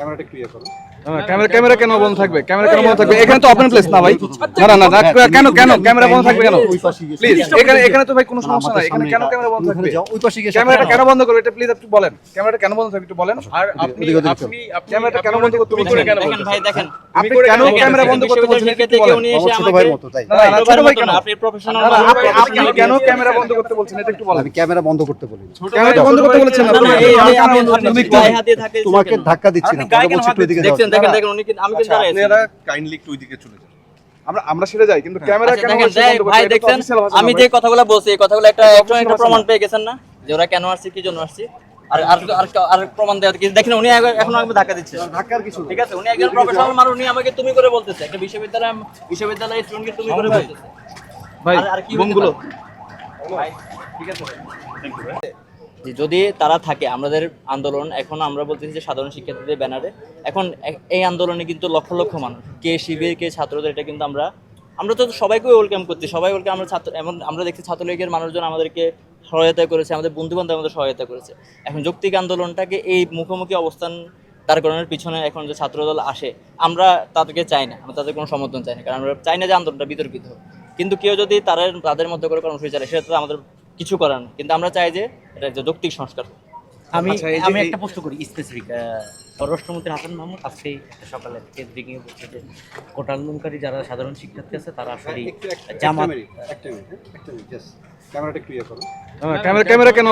ক্যামেরাটা ক্লিয়ার করো। Camera camera কেন বন্ধ থাকবে? ক্যামেরা কেন বন্ধ থাকবে? এখানে তো ওপেন প্লেস না ভাই। না না না কেন কেন ক্যামেরা বন্ধ থাকবে কেন? প্লিজ এখানে এখানে তো ভাই কোনো সমস্যা নাই। এখানে কেন ক্যামেরা বন্ধ থাকবে? ওই পাশে গিয়ে ক্যামেরাটা কেন বন্ধ করবে এটা প্লিজ একটু বলেন। ক্যামেরাটা কেন বন্ধ থাকবে একটু বলেন। আর আপনি আপনি ক্যামেরাটা কেন বন্ধ করতে বলছেন? কেন ভাই দেখেন। আপনি কেন ক্যামেরা বন্ধ করতে বলছেন বিশ্ববিদ্যালয় একটু থেকে বলেন। উনি আমার এসে ছোট ভাইয়ের মতো তাই। না, না, না, ছোট ভাই কেন? আপনি প্রফেশনাল না, না, আপনি আপনি কেন ক্যামেরা বন্ধ করতে বলছেন? এটা একটু বলেন। আমি ক্যামেরা বন্ধ করতে বলি ক্যামেরা বন্ধ করতে বলছেন আপনি। তোমাকে ধাক্কা দিচ্ছি না দেখেন দেখেন উনি আমি কিন্তু আপনারা কাইন্ডলি একটু ওইদিকে চলে যান। আমরা আমরা সেটা যাই কিন্তু ক্যামেরা আচ্ছা, কেন? ভাই আমি যে কথাগুলো বলছি এই কথাগুলো একটা প্রমাণ পেয়ে গেছেন না? যে ওরা কেন আসছে কি জন্য আসছে? আর আর আর আর প্রমাণ দেওয়ার কিছু দেখেন উনি এখন আমাকে ধাক্কা দিচ্ছে। ধাক্কার কিছু ঠিক আছে উনি একজন প্রফেশনাল মানুষ উনি আমাকে তুমি করে বলতেছে। একটা বিশ্ববিদ্যালয় বিশ্ববিদ্যালয়ের স্টুডেন্টকে তুমি করে বলতেছে। ভাই আর- আর কি বোমগুলো ভাই, ঠিক আছে। জি, যদি তারা থাকে আমাদের আন্দোলন এখন আমরা বলতেছি যে সাধারণ শিক্ষার্থীদের ব্যানারে। এখন এই আন্দোলনে কিন্তু লক্ষ লক্ষ মানুষ কে শিবির কে ছাত্রদের এটা কিন্তু আমরা আমরা তো সবাইকে ওয়েলকাম করছি। সবাই ওয়েলকাম আমরা ছাত্র এমন আমরা দেখছি ছাত্রলীগের মানুষজন আমাদেরকে সহায়তা করেছে, আমাদের বন্ধু বান্ধব আমাদের সহায়তা করেছে। এখন যৌক্তিক আন্দোলনটাকে এই মুখোমুখি অবস্থান দাঁড় করানোর পিছনে এখন যে ছাত্রদল আসে, আমরা তাদেরকে চাই না, আমরা তাদের কোনো সমর্থন চাই না। কারণ আমরা চাই না যে আন্দোলনটা বিতর্কিত হোক। কিন্তু কেউ যদি তাদের তাদের মধ্যে করে কর্মসূচি চালায়, সেটা তো আমাদের কিছু করার নেই। কিন্তু আমরা চাই যে এটা একটা যৌক্তিক সংস্কার। আমি আচ্ছা, আমি একটা প্রশ্ন করি স্পেসিফিক পররাষ্ট্রমন্ত্রী হাসান মাহমুদ আজকেই সকালে কেন্দ্রে গিয়ে বলছে যে কোটা আন্দোলনকারী যারা সাধারণ শিক্ষার্থী আছে তারা আসলে একটা জামাত ক্যামেরাটা ক্লিয়ার করো। হ্যাঁ, ক্যামেরা ক্যামেরা কেন